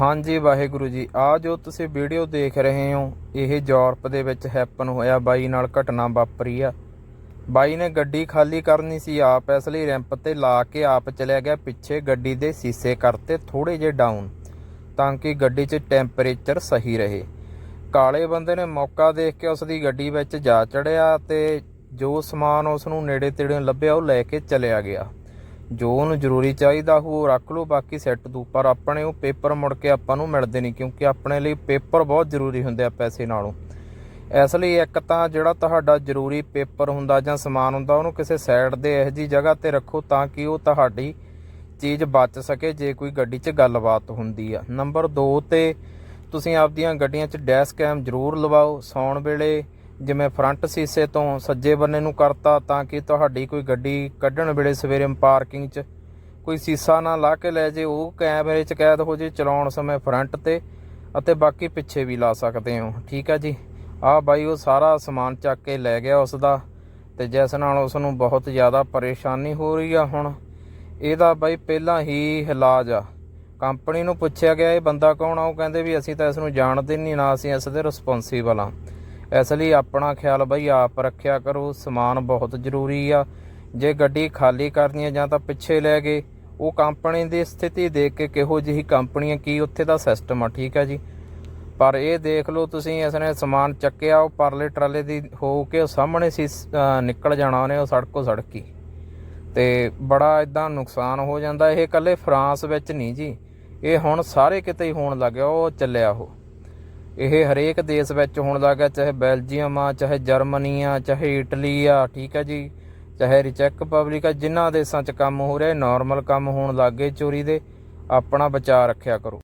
ਹਾਂਜੀ, ਵਾਹਿਗੁਰੂ ਜੀ। ਆ ਜੋ ਤੁਸੀਂ ਵੀਡੀਓ ਦੇਖ ਰਹੇ ਹੋ, ਇਹ ਯੂਰਪ ਦੇ ਵਿੱਚ ਹੈਪਨ ਹੋਇਆ ਬਾਈ ਨਾਲ ਘਟਨਾ ਵਾਪਰੀ ਆ। ਬਾਈ ਨੇ ਗੱਡੀ ਖਾਲੀ ਕਰਨੀ ਸੀ ਆਪ, ਇਸ ਲਈ ਰੈਂਪ ਤੇ ਲਾ ਕੇ ਆਪ ਚਲਿਆ ਗਿਆ। ਪਿੱਛੇ ਗੱਡੀ ਦੇ ਸੀਸੇ ਕਰਤੇ ਥੋੜੇ ਜਿਹੇ ਡਾਊਨ ਤਾਂ ਕਿ ਗੱਡੀ 'ਚ ਟੈਂਪਰੇਚਰ ਸਹੀ ਰਹੇ। ਕਾਲੇ ਬੰਦੇ ਨੇ ਮੌਕਾ ਦੇਖ ਕੇ ਉਸ ਦੀ ਗੱਡੀ ਵਿੱਚ ਜਾ ਚੜਿਆ ਤੇ ਜੋ ਸਮਾਨ ਉਸ ਨੂੰ ਨੇੜੇ ਤੇੜੇ ਲੱਭਿਆ, ਉਹ ਲੈ ਕੇ ਚਲਿਆ ਗਿਆ। ਜੋ ਉਹਨੂੰ ਜ਼ਰੂਰੀ ਚਾਹੀਦਾ ਉਹ ਰੱਖ ਲਓ, ਬਾਕੀ ਸੈੱਟ ਦੂ ਪਰ ਆਪਣੇ ਉਹ ਪੇਪਰ ਮੁੜ ਕੇ ਆਪਾਂ ਨੂੰ ਮਿਲਦੇ ਨਹੀਂ, ਕਿਉਂਕਿ ਆਪਣੇ ਲਈ ਪੇਪਰ ਬਹੁਤ ਜ਼ਰੂਰੀ ਹੁੰਦੇ ਆ ਪੈਸੇ ਨਾਲੋਂ। ਇਸ ਲਈ ਇੱਕ ਤਾਂ ਜਿਹੜਾ ਤੁਹਾਡਾ ਜ਼ਰੂਰੀ ਪੇਪਰ ਹੁੰਦਾ ਜਾਂ ਸਮਾਨ ਹੁੰਦਾ, ਉਹਨੂੰ ਕਿਸੇ ਸਾਈਡ ਦੇ ਇਹੋ ਜੀ ਜਗ੍ਹਾ ਤੇ ਰੱਖੋ ਤਾਂ ਕਿ ਉਹ ਤੁਹਾਡੀ ਚੀਜ਼ ਬਚ ਸਕੇ, ਜੇ ਕੋਈ ਗੱਡੀ 'ਚ ਗੱਲਬਾਤ ਹੁੰਦੀ ਆ। ਨੰਬਰ 2 ਤੇ ਤੁਸੀਂ ਆਪਦੀਆਂ ਗੱਡੀਆਂ 'ਚ ਡੈਸ਼ ਕੈਮ ਜ਼ਰੂਰ ਲਵਾਓ। ਸੌਣ ਵੇਲੇ ਜਿਵੇਂ ਫਰੰਟ ਸੀਸੇ ਤੋਂ ਸੱਜੇ ਬੰਨੇ ਨੂੰ ਕਰਤਾ ਤਾਂ ਕਿ ਤੁਹਾਡੀ ਕੋਈ ਗੱਡੀ ਕੱਢਣ ਵੇਲੇ ਸਵੇਰੇ ਪਾਰਕਿੰਗ 'ਚ ਕੋਈ ਸੀਸਾ ਨਾ ਲਾ ਕੇ ਲੈ ਜੇ, ਉਹ ਕੈਮਰੇ 'ਚ ਕੈਦ ਹੋ ਜੇ, ਚਲਾਉਣ ਸਮੇਂ ਫਰੰਟ ਤੇ ਅਤੇ ਬਾਕੀ ਪਿੱਛੇ ਵੀ ਲਾ ਸਕਦੇ ਹੋ। ਠੀਕ ਆ ਜੀ? ਆ ਬਾਈ, ਉਹ ਸਾਰਾ ਸਮਾਨ ਚੱਕ ਕੇ ਲੈ ਗਿਆ ਉਸ ਦਾ ਤੇ ਜਿਸ ਨਾਲ ਉਸ ਨੂੰ ਬਹੁਤ ਜ਼ਿਆਦਾ ਪਰੇਸ਼ਾਨੀ ਹੋ ਰਹੀ ਆ ਹੁਣ। ਇਹਦਾ ਬਾਈ ਪਹਿਲਾਂ ਹੀ ਇਲਾਜ ਆ। ਕੰਪਨੀ ਨੂੰ ਪੁੱਛਿਆ ਗਿਆ, ਇਹ ਬੰਦਾ ਕੌਣ ਆ? ਉਹ ਕਹਿੰਦੇ ਵੀ ਅਸੀਂ ਤਾਂ ਇਸ ਨੂੰ ਜਾਣਦੇ ਨਹੀਂ, ਨਾ ਅਸੀਂ ਇਸ ਦੇ ਰਿਸਪੌਂਸੀਬਲ ਆ। ਇਸ ਲਈ ਆਪਣਾ ਖਿਆਲ ਬਈ ਆਪ ਰੱਖਿਆ ਕਰੋ, ਸਮਾਨ ਬਹੁਤ ਜ਼ਰੂਰੀ ਆ। ਜੇ ਗੱਡੀ ਖਾਲੀ ਕਰਨੀ ਹੈ ਜਾਂ ਤਾਂ ਪਿੱਛੇ ਲੈ ਗਏ, ਉਹ ਕੰਪਨੀ ਦੀ ਸਥਿਤੀ ਦੇਖ ਕੇ ਕਿਹੋ ਜਿਹੀ ਕੰਪਨੀ ਹੈ ਕੀ ਉੱਥੇ ਦਾ ਸਿਸਟਮ ਆ, ਠੀਕ ਆ ਜੀ? ਪਰ ਇਹ ਦੇਖ ਲਓ ਤੁਸੀਂ, ਇਸ ਨੇ ਸਮਾਨ ਚੱਕਿਆ, ਉਹ ਪਰਲੇ ਟਰਾਲੇ ਦੀ ਹੋ ਕੇ ਉਹ ਸਾਹਮਣੇ ਸੀ, ਅਹ, ਨਿਕਲ ਜਾਣਾ ਉਹਨੇ, ਉਹ ਸੜਕੋ ਸੜਕੀ। ਤੇ ਬੜਾ ਇਦਾਂ ਨੁਕਸਾਨ ਹੋ ਜਾਂਦਾ, ਇਹ ਇਕੱਲੇ ਫਰਾਂਸ ਵਿੱਚ ਨਹੀਂ ਜੀ। ਇਹ ਹੁਣ ਸਾਰੇ ਕਿਤੇ ਹੀ ਹੋਣ ਲੱਗਿਆ ਉਹ ਚੱਲਿਆ ਉਹ। ਇਹ ਹਰੇਕ ਦੇਸ਼ ਵਿੱਚ ਹੋਣ ਲੱਗਾ ਚਾਹੇ ਬੈਲਜੀਅਮ ਆ, ਚਾਹੇ ਜਰਮਨੀ ਆ, ਚਾਹੇ ਇਟਲੀ ਆ, ਠੀਕ ਆ ਜੀ। ਚਾਹੇ ਰਿਚੈਕ ਪਬਲਿਕ ਆ, ਜਿਨ੍ਹਾਂ ਦੇਸ਼ਾਂ 'ਚ ਕੰਮ ਹੋ ਰਿਹਾ ਨਾਰਮਲ ਕੰਮ ਹੋਣ ਲੱਗੇ ਚੋਰੀ ਦੇ। ਆਪਣਾ ਬਚਾਅ ਰੱਖਿਆ ਕਰੋ।